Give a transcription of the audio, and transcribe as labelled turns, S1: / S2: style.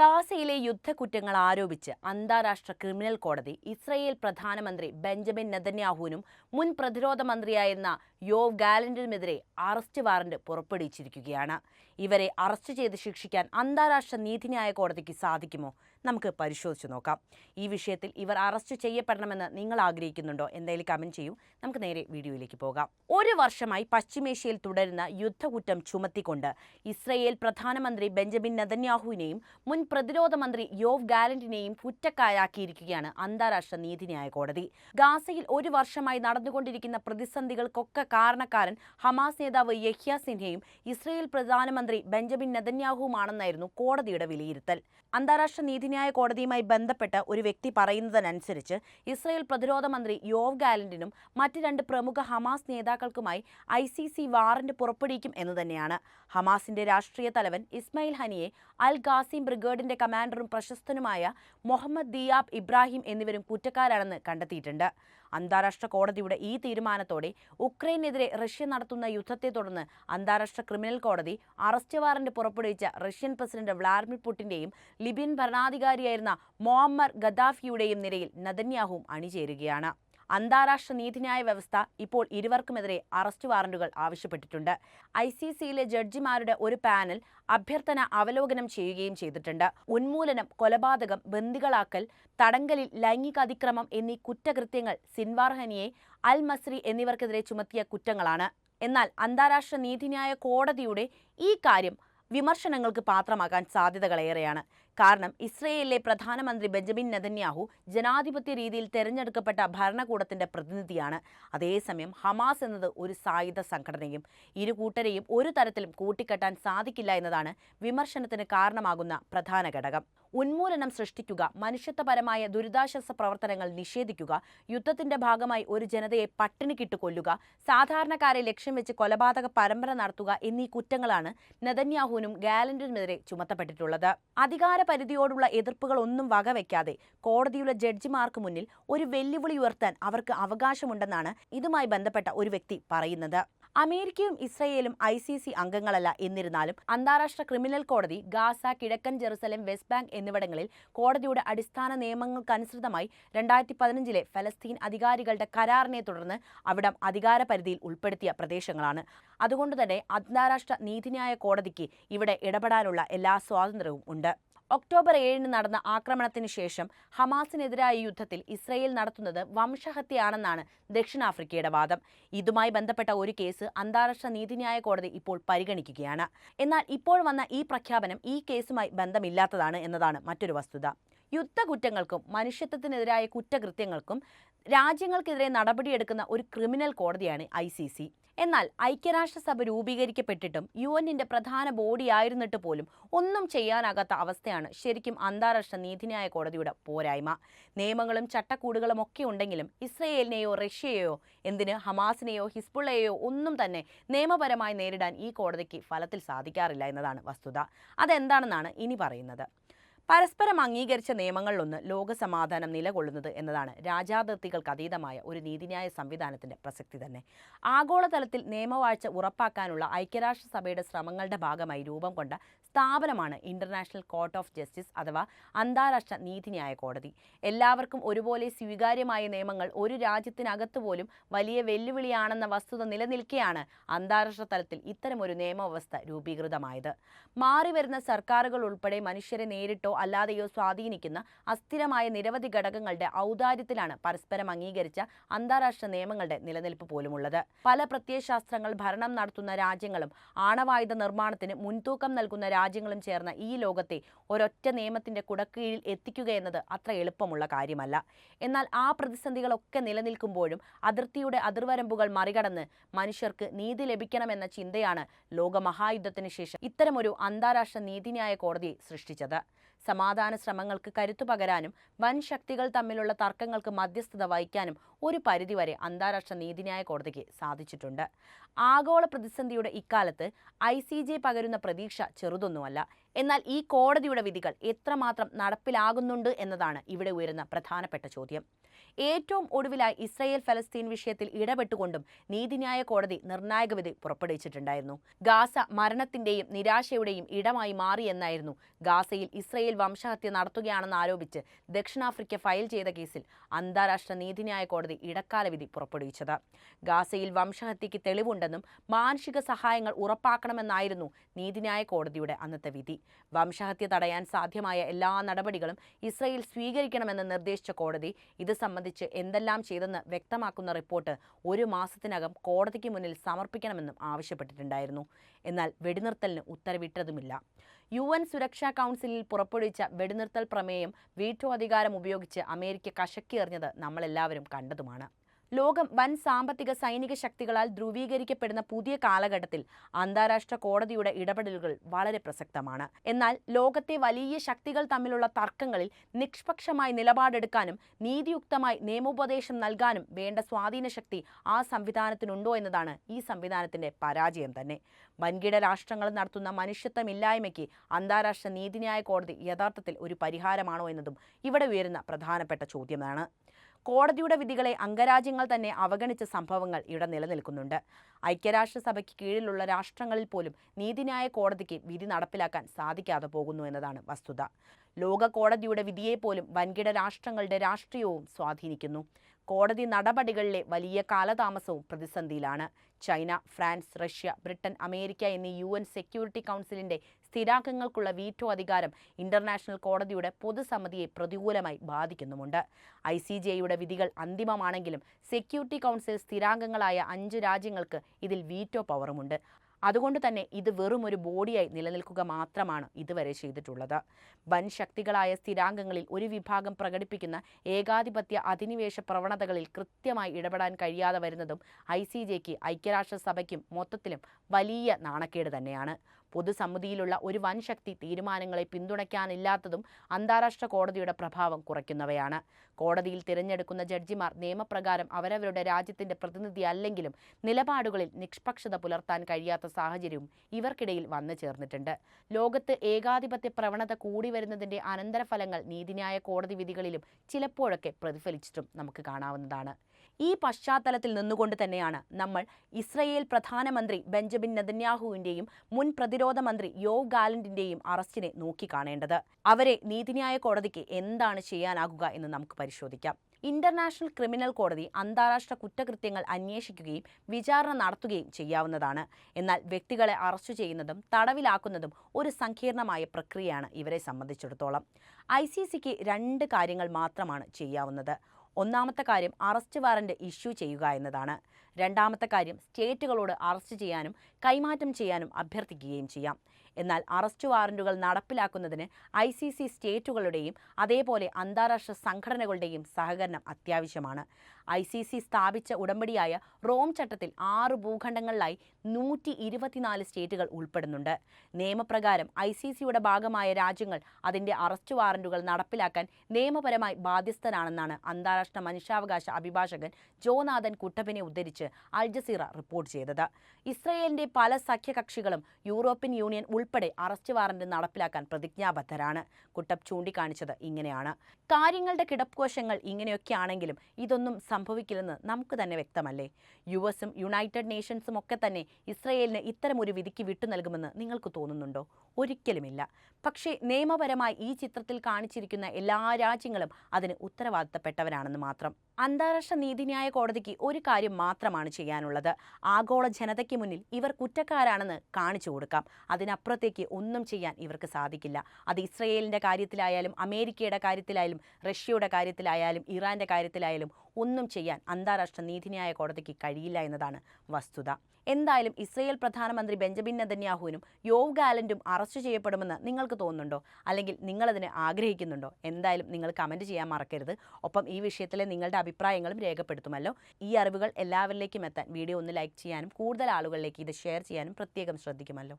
S1: ഗാസയിലെ യുദ്ധക്കുറ്റങ്ങൾ ആരോപിച്ച് അന്താരാഷ്ട്ര ക്രിമിനൽ കോടതി ഇസ്രയേൽ പ്രധാനമന്ത്രി ബെഞ്ചമിൻ നെതന്യാഹുവിനും മുൻ പ്രതിരോധ മന്ത്രിയായിരുന്ന യോവ് ഗാലന്റിനുമെതിരെ അറസ്റ്റ് വാറന്റ് പുറപ്പെടുവിച്ചിരിക്കുകയാണ്. ഇവരെ അറസ്റ്റ് ചെയ്ത് ശിക്ഷിക്കാൻ അന്താരാഷ്ട്ര നീതിന്യായ കോടതിക്ക് സാധിക്കുമോ? നമുക്ക് പരിശോധിച്ച് നോക്കാം. ഈ വിഷയത്തിൽ ഇവർ അറസ്റ്റ് ചെയ്യപ്പെടണമെന്ന് നിങ്ങൾ ആഗ്രഹിക്കുന്നുണ്ടോ? എന്തായാലും കമന്റ് ചെയ്യൂ. നമുക്ക് നേരെ വീഡിയോയിലേക്ക് പോകാം. ഒരു വർഷമായി പശ്ചിമേഷ്യയിൽ തുടരുന്ന യുദ്ധകുറ്റം ചുമത്തിക്കൊണ്ട് ഇസ്രയേൽ പ്രധാനമന്ത്രി ബെഞ്ചമിൻ നെതന്യാഹുവിനെയും മുൻ പ്രതിരോധ മന്ത്രി യോവ് ഗാലന്റിനെയും കുറ്റക്കാരാക്കിയിരിക്കുകയാണ് അന്താരാഷ്ട്ര നീതിന്യായ കോടതി. ഗാസയിൽ ഒരു വർഷമായി നടന്നുകൊണ്ടിരിക്കുന്ന പ്രതിസന്ധികൾക്കൊക്കെ കാരണക്കാരൻ ഹമാസ് നേതാവ് യഹ്യ സിൻഹയും ഇസ്രയേൽ പ്രധാനമന്ത്രി ബെഞ്ചമിൻ നെതന്യാഹുവുമാണെന്നായിരുന്നു കോടതിയുടെ വിലയിരുത്തൽ. അന്താരാഷ്ട്ര നീതിന്യായ കോടതിയുമായി ബന്ധപ്പെട്ട് ഒരു വ്യക്തി പറയുന്നതിനനുസരിച്ച് ഇസ്രയേൽ പ്രതിരോധ മന്ത്രി യോവ് ഗാലന്റിനും മറ്റ് രണ്ട് പ്രമുഖ ഹമാസ് നേതാക്കൾക്കുമായി ഐ സി സി വാറന്റ് പുറപ്പെടുവിക്കും എന്ന് തന്നെയാണ്. ഹമാസിന്റെ രാഷ്ട്രീയ തലവൻ ഇസ്മായിൽ ഹനിയെ അൽ ഗാസിം ബ്രിഗേഡിന്റെ കമാൻഡറും പ്രശസ്തനുമായ മുഹമ്മദ് ദിയാബ് ഇബ്രാഹിം എന്നിവരും കുറ്റക്കാരാണെന്ന് കണ്ടെത്തിയിട്ടുണ്ട്. അന്താരാഷ്ട്ര കോടതിയുടെ ഈ തീരുമാനത്തോടെ ഉക്രൈനെതിരെ റഷ്യ നടത്തുന്ന യുദ്ധത്തെ തുടർന്ന് അന്താരാഷ്ട്ര ക്രിമിനൽ കോടതി അറസ്റ്റ് വാറന്റ് പുറപ്പെടുവിച്ച റഷ്യൻ പ്രസിഡന്റ് വ്ളാഡിമിർ പുടിന്റെയും ലിബിയൻ ഭരണാധികാരിയായിരുന്ന മൊഹമ്മർ ഗദാഫിയുടെയും നിരയിൽ നദന്യാഹുവും അണിചേരുകയാണ്. അന്താരാഷ്ട്ര നീതിന്യായ വ്യവസ്ഥ ഇപ്പോൾ ഇരുവർക്കുമെതിരെ അറസ്റ്റ് വാറന്റുകൾ ആവശ്യപ്പെട്ടിട്ടുണ്ട്. ഐ സി സിയിലെ ജഡ്ജിമാരുടെ ഒരു പാനൽ അഭ്യർത്ഥന അവലോകനം ചെയ്യുകയും ചെയ്തിട്ടുണ്ട്. ഉന്മൂലനം കൊലപാതകം ബന്ദികളാക്കൽ തടങ്കലിൽ ലൈംഗിക അതിക്രമം എന്നീ കുറ്റകൃത്യങ്ങൾ സിൻവാർഹനിയെ അൽ മസ്രി എന്നിവർക്കെതിരെ ചുമത്തിയ കുറ്റങ്ങളാണ്. എന്നാൽ അന്താരാഷ്ട്ര നീതിന്യായ കോടതിയുടെ ഈ കാര്യം വിമർശനങ്ങൾക്ക് പാത്രമാകാൻ സാധ്യതകളേറെയാണ്. കാരണം ഇസ്രയേലിലെ പ്രധാനമന്ത്രി ബെഞ്ചമിൻ നെതന്യാഹു ജനാധിപത്യ രീതിയിൽ തെരഞ്ഞെടുക്കപ്പെട്ട ഭരണകൂടത്തിന്റെ പ്രതിനിധിയാണ്. അതേസമയം ഹമാസ് എന്നത് ഒരു സായുധ സംഘടനയും ഇരു കൂട്ടരെയും ഒരു തരത്തിലും കൂട്ടിക്കെട്ടാൻ സാധിക്കില്ല എന്നതാണ് വിമർശനത്തിന് കാരണമാകുന്ന പ്രധാന ഘടകം. ഉന്മൂലനം സൃഷ്ടിക്കുക മനുഷ്യത്വപരമായ ദുരിതാശ്വാസ പ്രവർത്തനങ്ങൾ നിഷേധിക്കുക യുദ്ധത്തിന്റെ ഭാഗമായി ഒരു ജനതയെ പട്ടിണിക്കിട്ട് കൊല്ലുക സാധാരണക്കാരെ ലക്ഷ്യം വെച്ച് കൊലപാതക പരമ്പര നടത്തുക എന്നീ കുറ്റങ്ങളാണ് നെതന്യാഹുവിനും ഗാലന്റിനുമെതിരെ ചുമത്തപ്പെട്ടിട്ടുള്ളത്. അധികാര പരിധിയോടുള്ള എതിർപ്പുകൾ ഒന്നും വകവെക്കാതെ കോടതിയുടെ ജഡ്ജിമാർക്ക് മുന്നിൽ ഒരു വെല്ലുവിളി ഉയർത്താൻ അവർക്ക് അവകാശമുണ്ടെന്നാണ് ഇതുമായി ബന്ധപ്പെട്ട ഒരു വ്യക്തി പറയുന്നത്. അമേരിക്കയും ഇസ്രയേലും ഐ സി സി അംഗങ്ങളല്ല എന്നിരുന്നാലും അന്താരാഷ്ട്ര ക്രിമിനൽ കോടതി ഗാസ കിഴക്കൻ ജെറുസലേം വെസ്റ്റ് ബാങ്ക് എന്നിവിടങ്ങളിൽ കോടതിയുടെ അടിസ്ഥാന നിയമങ്ങൾക്കനുസൃതമായി രണ്ടായിരത്തി പതിനഞ്ചിലെ ഫലസ്തീൻ അധികാരികളുടെ കരാറിനെ തുടർന്ന് അവിടം അധികാര പരിധിയിൽ ഉൾപ്പെടുത്തിയ പ്രദേശങ്ങളാണ്. അതുകൊണ്ട് തന്നെ അന്താരാഷ്ട്ര നീതിന്യായ കോടതിക്ക് ഇവിടെ ഇടപെടാനുള്ള എല്ലാ സ്വാതന്ത്ര്യവും ഉണ്ട്. ഒക്ടോബർ ഏഴിന് നടന്ന ആക്രമണത്തിന് ശേഷം ഹമാസിനെതിരായ യുദ്ധത്തിൽ ഇസ്രയേൽ നടത്തുന്നത് വംശഹത്യയാണെന്നാണ് ദക്ഷിണാഫ്രിക്കയുടെ വാദം. ഇതുമായി ബന്ധപ്പെട്ട ഒരു കേസ് അന്താരാഷ്ട്ര നീതിന്യായ കോടതി ഇപ്പോൾ പരിഗണിക്കുകയാണ്. എന്നാൽ ഇപ്പോൾ വന്ന ഈ പ്രഖ്യാപനം ഈ കേസുമായി ബന്ധമില്ലാത്തതാണ് എന്നതാണ് മറ്റൊരു വസ്തുത. യുദ്ധകുറ്റങ്ങൾക്കും മനുഷ്യത്വത്തിനെതിരായ കുറ്റകൃത്യങ്ങൾക്കും രാജ്യങ്ങൾക്കെതിരെ നടപടിയെടുക്കുന്ന ഒരു ക്രിമിനൽ കോടതിയാണ് ഐ എന്നാൽ ഐക്യരാഷ്ട്രസഭ രൂപീകരിക്കപ്പെട്ടിട്ടും യു എന്നിന്റെ പ്രധാന ബോഡിയായിരുന്നിട്ട് പോലും ഒന്നും ചെയ്യാനാകാത്ത അവസ്ഥയാണ് ശരിക്കും അന്താരാഷ്ട്ര നീതിന്യായ കോടതിയുടെ പോരായ്മ. നിയമങ്ങളും ചട്ടക്കൂടുകളും ഒക്കെ ഉണ്ടെങ്കിലും ഇസ്രയേലിനെയോ റഷ്യയെയോ എന്തിന് ഹമാസിനെയോ ഹിസ്ബുള്ളയെയോ ഒന്നും തന്നെ നിയമപരമായി നേരിടാൻ ഈ കോടതിക്ക് ഫലത്തിൽ സാധിക്കാറില്ല എന്നതാണ് വസ്തുത. അതെന്താണെന്നാണ് ഇനി പറയുന്നത്. പരസ്പരം അംഗീകരിച്ച നിയമങ്ങളിലൊന്ന് ലോകസമാധാനം നിലകൊള്ളുന്നത് എന്നതാണ് രാജാതിർത്തികൾക്ക് അതീതമായ ഒരു നീതിന്യായ സംവിധാനത്തിന്റെ പ്രസക്തി തന്നെ. ആഗോളതലത്തിൽ നിയമവാഴ്ച ഉറപ്പാക്കാനുള്ള ഐക്യരാഷ്ട്രസഭയുടെ ശ്രമങ്ങളുടെ ഭാഗമായി രൂപം കൊണ്ട സ്ഥാപനമാണ് ഇന്റർനാഷണൽ കോർട്ട് ഓഫ് ജസ്റ്റിസ് അഥവാ അന്താരാഷ്ട്ര നീതിന്യായ കോടതി. എല്ലാവർക്കും ഒരുപോലെ സ്വീകാര്യമായ നിയമങ്ങൾ ഒരു രാജ്യത്തിനകത്ത് പോലും വലിയ വെല്ലുവിളിയാണെന്ന വസ്തുത നിലനിൽക്കെയാണ് അന്താരാഷ്ട്ര തലത്തിൽ ഇത്തരമൊരു നിയമവ്യവസ്ഥ രൂപീകൃതമായത്. മാറിവരുന്ന സർക്കാരുകൾ ഉൾപ്പെടെ മനുഷ്യരെ നേരിട്ടോ അല്ലാതെയോ സ്വാധീനിക്കുന്ന അസ്ഥിരമായ നിരവധി ഘടകങ്ങളുടെ ഔദാര്യത്തിലാണ് പരസ്പരം അംഗീകരിച്ച അന്താരാഷ്ട്ര നിയമങ്ങളുടെ നിലനിൽപ്പ് പോലുമുള്ളത്. പല പ്രത്യയശാസ്ത്രങ്ങൾ ഭരണം നടത്തുന്ന രാജ്യങ്ങളും ആണവായുധ നിർമ്മാണത്തിന് മുൻതൂക്കം നൽകുന്ന രാജ്യങ്ങളും ചേർന്ന ഈ ലോകത്തെ ഒരൊറ്റ നിയമത്തിന്റെ കുടക്കീഴിൽ എത്തിക്കുക എന്നത് അത്ര എളുപ്പമുള്ള കാര്യമല്ല. എന്നാൽ ആ പ്രതിസന്ധികളൊക്കെ നിലനിൽക്കുമ്പോഴും അതിർത്തിയുടെ അതിർവരമ്പുകൾ മറികടന്ന് മനുഷ്യർക്ക് നീതി ലഭിക്കണമെന്ന ചിന്തയാണ് ലോകമഹായുദ്ധത്തിന് ശേഷം ഇത്തരമൊരു അന്താരാഷ്ട്ര നീതിന്യായ കോടതിയെ സൃഷ്ടിച്ചത്. സമാധാന ശ്രമങ്ങൾക്ക് കരുത്തു പകരാനും വൻ ശക്തികൾ തമ്മിലുള്ള തർക്കങ്ങൾക്ക് മധ്യസ്ഥത വഹിക്കാനും ഒരു പരിധിവരെ അന്താരാഷ്ട്ര നീതിന്യായ കോടതിക്ക് സാധിച്ചിട്ടുണ്ട്. ആഗോള പ്രതിസന്ധിയുടെ ഇക്കാലത്ത് ഐ സി ജെ പകരുന്ന പ്രതീക്ഷ ചെറുതൊന്നുമല്ല. എന്നാൽ ഈ കോടതിയുടെ വിധികൾ എത്രമാത്രം നടപ്പിലാകുന്നുണ്ട് എന്നതാണ് ഇവിടെ ഉയരുന്ന പ്രധാനപ്പെട്ട ചോദ്യം. ഏറ്റവും ഒടുവിലായി ഇസ്രയേൽ ഫലസ്തീൻ വിഷയത്തിൽ ഇടപെട്ടുകൊണ്ടും നീതിന്യായ കോടതി നിർണായക വിധി പുറപ്പെടുവിച്ചിട്ടുണ്ടായിരുന്നു. ഗാസ മരണത്തിന്റെയും നിരാശയുടെയും ഇടമായി മാറിയെന്നായിരുന്നു ഗാസയിൽ ഇസ്രയേൽ വംശഹത്യ നടത്തുകയാണെന്ന് ആരോപിച്ച് ദക്ഷിണാഫ്രിക്ക ഫയൽ ചെയ്ത കേസിൽ അന്താരാഷ്ട്ര നീതിന്യായ കോടതി ഇടക്കാല വിധി പുറപ്പെടുവിച്ചത്. ഗാസയിൽ വംശഹത്യക്ക് തെളിവുണ്ടെന്നും മാനുഷിക സഹായങ്ങൾ ഉറപ്പാക്കണമെന്നായിരുന്നു നീതിന്യായ കോടതിയുടെ അന്നത്തെ വിധി. വംശഹത്യ തടയാൻ സാധ്യമായ എല്ലാ നടപടികളും ഇസ്രയേൽ സ്വീകരിക്കണമെന്ന് നിർദ്ദേശിച്ച കോടതി ഇത് സംബന്ധിച്ച് എന്തെല്ലാം ചെയ്തെന്ന് വ്യക്തമാക്കുന്ന റിപ്പോർട്ട് ഒരു മാസത്തിനകം കോടതിക്ക് മുന്നിൽ സമർപ്പിക്കണമെന്നും ആവശ്യപ്പെട്ടിട്ടുണ്ടായിരുന്നു. എന്നാൽ വെടിനിർത്തലിന് ഉത്തരവിട്ടതുമില്ല. യു എൻ സുരക്ഷാ കൗൺസിലിൽ പുറപ്പെടുവിച്ച വെടിനിർത്തൽ പ്രമേയം വീറ്റോ അധികാരം ഉപയോഗിച്ച് അമേരിക്ക കശക്കിയെറിഞ്ഞത് നമ്മളെല്ലാവരും കണ്ടതുമാണ്. ലോകം വൻ സാമ്പത്തിക സൈനിക ശക്തികളാൽ ധ്രുവീകരിക്കപ്പെടുന്ന പുതിയ കാലഘട്ടത്തിൽ അന്താരാഷ്ട്ര കോടതിയുടെ ഇടപെടലുകൾ വളരെ പ്രസക്തമാണ്. എന്നാൽ ലോകത്തെ വലിയ ശക്തികൾ തമ്മിലുള്ള തർക്കങ്ങളിൽ നിഷ്പക്ഷമായി നിലപാടെടുക്കാനും നീതിയുക്തമായി നിയമോപദേശം നൽകാനും വേണ്ട സ്വാധീന ശക്തി ആ സംവിധാനത്തിനുണ്ടോ എന്നതാണ് ഈ സംവിധാനത്തിന്റെ പരാജയം തന്നെ. വൻകിട രാഷ്ട്രങ്ങൾ നടത്തുന്ന മനുഷ്യത്വമില്ലായ്മയ്ക്ക് അന്താരാഷ്ട്ര നീതിന്യായ കോടതി യഥാർത്ഥത്തിൽ ഒരു പരിഹാരമാണോ എന്നതും ഇവിടെ ഉയരുന്ന പ്രധാനപ്പെട്ട ചോദ്യമാണ്. കോടതിയുടെ വിധികളെ അംഗരാജ്യങ്ങൾ തന്നെ അവഗണിച്ച സംഭവങ്ങൾ ഇവിടെ നിലനിൽക്കുന്നുണ്ട്. ഐക്യരാഷ്ട്രസഭയ്ക്ക് കീഴിലുള്ള രാഷ്ട്രങ്ങളിൽ പോലും നീതിന്യായ കോടതിക്ക് വിധി നടപ്പിലാക്കാൻ സാധിക്കാതെ പോകുന്നു എന്നതാണ് വസ്തുത. ലോക കോടതിയുടെ വിധിയെപ്പോലും വൻകിട രാഷ്ട്രങ്ങളുടെ രാഷ്ട്രീയവും സ്വാധീനിക്കുന്നു. കോടതി നടപടികളിലെ വലിയ കാലതാമസവും പ്രതിസന്ധിയിലാണ്. China France Russia Britain America എന്നീ യു എൻ സെക്യൂരിറ്റി കൗൺസിലിന്റെ സ്ഥിരാംഗങ്ങൾക്കുള്ള വീറ്റോ അധികാരം ഇന്റർനാഷണൽ കോടതിയുടെ പൊതുസമിതിയെ പ്രതികൂലമായി ബാധിക്കുന്നുമുണ്ട്. ഐ സി ജെയുടെ വിധികൾ അന്തിമമാണെങ്കിലും സെക്യൂരിറ്റി കൗൺസിൽ സ്ഥിരാംഗങ്ങളായ അഞ്ച് രാജ്യങ്ങൾക്ക് ഇതിൽ വീറ്റോ പവറുമുണ്ട്. അതുകൊണ്ട് തന്നെ ഇത് വെറും ഒരു ബോഡിയായി നിലനിൽക്കുക മാത്രമാണ് ഇതുവരെ ചെയ്തിട്ടുള്ളത്. വൻ ശക്തികളായ സ്ഥിരാംഗങ്ങളിൽ ഒരു വിഭാഗം പ്രകടിപ്പിക്കുന്ന ഏകാധിപത്യ അധിനിവേശ പ്രവണതകളിൽ കൃത്യമായി ഇടപെടാൻ കഴിയാതെ വരുന്നതും ഐ സി ജെക്ക് ഐക്യരാഷ്ട്രസഭയ്ക്കും മൊത്തത്തിലും വലിയ നാണക്കേട് തന്നെയാണ്. പൊതുസമിതിയിലുള്ള ഒരു വൻ ശക്തി തീരുമാനങ്ങളെ പിന്തുണയ്ക്കാനില്ലാത്തതും അന്താരാഷ്ട്ര കോടതിയുടെ പ്രഭാവം കുറയ്ക്കുന്നവയാണ്. കോടതിയിൽ തിരഞ്ഞെടുക്കുന്ന ജഡ്ജിമാർ നിയമപ്രകാരം അവരവരുടെ രാജ്യത്തിന്റെ പ്രതിനിധി അല്ലെങ്കിലും നിലപാടുകളിൽ നിഷ്പക്ഷത പുലർത്താൻ കഴിയാത്ത സാഹചര്യവും ഇവർക്കിടയിൽ വന്നു ചേർന്നിട്ടുണ്ട്. ലോകത്ത് ഏകാധിപത്യ പ്രവണത കൂടി വരുന്നതിന്റെ അനന്തരഫലങ്ങൾ നീതിന്യായ കോടതി വിധികളിലും ചിലപ്പോഴൊക്കെ പ്രതിഫലിച്ചിട്ടും നമുക്ക് കാണാവുന്നതാണ്. ഈ പശ്ചാത്തലത്തിൽ നിന്നുകൊണ്ട് തന്നെയാണ് നമ്മൾ ഇസ്രയേൽ പ്രധാനമന്ത്രി ബെഞ്ചമിൻ നെതന്യാഹുവിന്റെയും മുൻ പ്രതിരോധ മന്ത്രി യോ ഗാലന്റിന്റെയും അറസ്റ്റിനെ നോക്കിക്കാണേണ്ടത് അവരെ നീതിന്യായ കോടതിക്ക് എന്താണ് ചെയ്യാനാകുക എന്ന് നമുക്ക് പരിശോധിക്കാം. ഇന്റർനാഷണൽ ക്രിമിനൽ കോടതി അന്താരാഷ്ട്ര കുറ്റകൃത്യങ്ങൾ അന്വേഷിക്കുകയും വിചാരണ നടത്തുകയും ചെയ്യാവുന്നതാണ്. എന്നാൽ വ്യക്തികളെ അറസ്റ്റ് ചെയ്യുന്നതും തടവിലാക്കുന്നതും ഒരു സങ്കീർണമായ പ്രക്രിയയാണ് ഇവരെ സംബന്ധിച്ചിടത്തോളം. ഐ സി സിക്ക് രണ്ട് കാര്യങ്ങൾ മാത്രമാണ് ചെയ്യാവുന്നത്. ഒന്നാമത്തെ കാര്യം അറസ്റ്റ് വാറന്റ് ഇഷ്യൂ ചെയ്യുക എന്നതാണ്. രണ്ടാമത്തെ കാര്യം സ്റ്റേറ്റുകളോട് അറസ്റ്റ് ചെയ്യാനും കൈമാറ്റം ചെയ്യാനും അഭ്യർത്ഥിക്കുകയും ചെയ്യാം. എന്നാൽ അറസ്റ്റ് വാറന്റുകൾ നടപ്പിലാക്കുന്നതിന് ഐ സി സി സ്റ്റേറ്റുകളുടെയും അതേപോലെ അന്താരാഷ്ട്ര സംഘടനകളുടെയും സഹകരണം അത്യാവശ്യമാണ്. ഐ സി സി സ്ഥാപിച്ച ഉടമ്പടിയായ റോം ചട്ടത്തിൽ ആറ് ഭൂഖണ്ഡങ്ങളിലായി നൂറ്റി ഇരുപത്തിനാല് സ്റ്റേറ്റുകൾ ഉൾപ്പെടുന്നുണ്ട്. നിയമപ്രകാരം ഐ സി സിയുടെ ഭാഗമായ രാജ്യങ്ങൾ അതിന്റെ അറസ്റ്റ് വാറന്റുകൾ നടപ്പിലാക്കാൻ നിയമപരമായി ബാധ്യസ്ഥരാണെന്നാണ് അന്താരാഷ്ട്ര മനുഷ്യാവകാശ അഭിഭാഷകൻ ജോനാഥൻ കുട്ടപ്പിനെ ഉദ്ധരിച്ച് അൽ ജസീറ റിപ്പോർട്ട് ചെയ്തത്. ഇസ്രയേലിന്റെ പല സഖ്യകക്ഷികളും യൂറോപ്യൻ യൂണിയൻ ഉൾപ്പെടെ അറസ്റ്റ് വാറന്റ് നടപ്പിലാക്കാൻ പ്രതിജ്ഞാബദ്ധരാണ്. കുട്ടപ്പ് ചൂണ്ടിക്കാണിച്ചത് ഇങ്ങനെയാണ്. കാര്യങ്ങളുടെ കിടപ്പുകോശങ്ങൾ ഇങ്ങനെയൊക്കെയാണെങ്കിലും ഇതൊന്നും സംഭവിക്കില്ലെന്ന് നമുക്ക് തന്നെ വ്യക്തമല്ലേ? യു എസും യുണൈറ്റഡ് നേഷൻസും ഒക്കെ തന്നെ ഇസ്രയേലിന് ഇത്തരമൊരു വിധിക്ക് വിട്ടു നൽകുമെന്ന് നിങ്ങൾക്ക് തോന്നുന്നുണ്ടോ? ഒരിക്കലുമില്ല. പക്ഷേ നിയമപരമായി ഈ ചിത്രത്തിൽ കാണിച്ചിരിക്കുന്ന എല്ലാ രാജ്യങ്ങളും അതിന് ഉത്തരവാദിത്തപ്പെട്ടവരാണെന്ന് മാത്രം. അന്താരാഷ്ട്ര നീതിന്യായ കോടതിക്ക് ഒരു കാര്യം മാത്രമാണ് ചെയ്യാനുള്ളത്. ആഗോള ജനതയ്ക്ക് മുന്നിൽ ഇവർ കുറ്റക്കാരാണെന്ന് കാണിച്ചു കൊടുക്കാം. അതിനപ്പുറത്തേക്ക് ഒന്നും ചെയ്യാൻ ഇവർക്ക് സാധിക്കില്ല. അത് ഇസ്രയേലിന്റെ കാര്യത്തിലായാലും അമേരിക്കയുടെ കാര്യത്തിലായാലും റഷ്യയുടെ കാര്യത്തിലായാലും ഇറാന്റെ കാര്യത്തിലായാലും ഒന്നും ചെയ്യാൻ അന്താരാഷ്ട്ര നീതിന്യായ കോടതിക്ക് കഴിയില്ല എന്നതാണ് വസ്തുത. എന്തായാലും ഇസ്രയേൽ പ്രധാനമന്ത്രി ബെഞ്ചമിൻ നെതന്യാഹുവിനും യോവ് ഗാലന്റും അറസ്റ്റ് ചെയ്യപ്പെടുമെന്ന് നിങ്ങൾക്ക് തോന്നുന്നുണ്ടോ? അല്ലെങ്കിൽ നിങ്ങളതിനെ ആഗ്രഹിക്കുന്നുണ്ടോ? എന്തായാലും നിങ്ങൾ കമന്റ് ചെയ്യാൻ മറക്കരുത്. ഒപ്പം ഈ വിഷയത്തിലെ നിങ്ങളുടെ അഭിപ്രായങ്ങളും രേഖപ്പെടുത്തുമല്ലോ. ഈ അറിവുകൾ എല്ലാവരിലേക്കും എത്താൻ വീഡിയോ ഒന്ന് ലൈക്ക് ചെയ്യാനും കൂടുതൽ ആളുകളിലേക്ക് ഇത് ഷെയർ ചെയ്യാനും പ്രത്യേകം ശ്രദ്ധിക്കുമല്ലോ.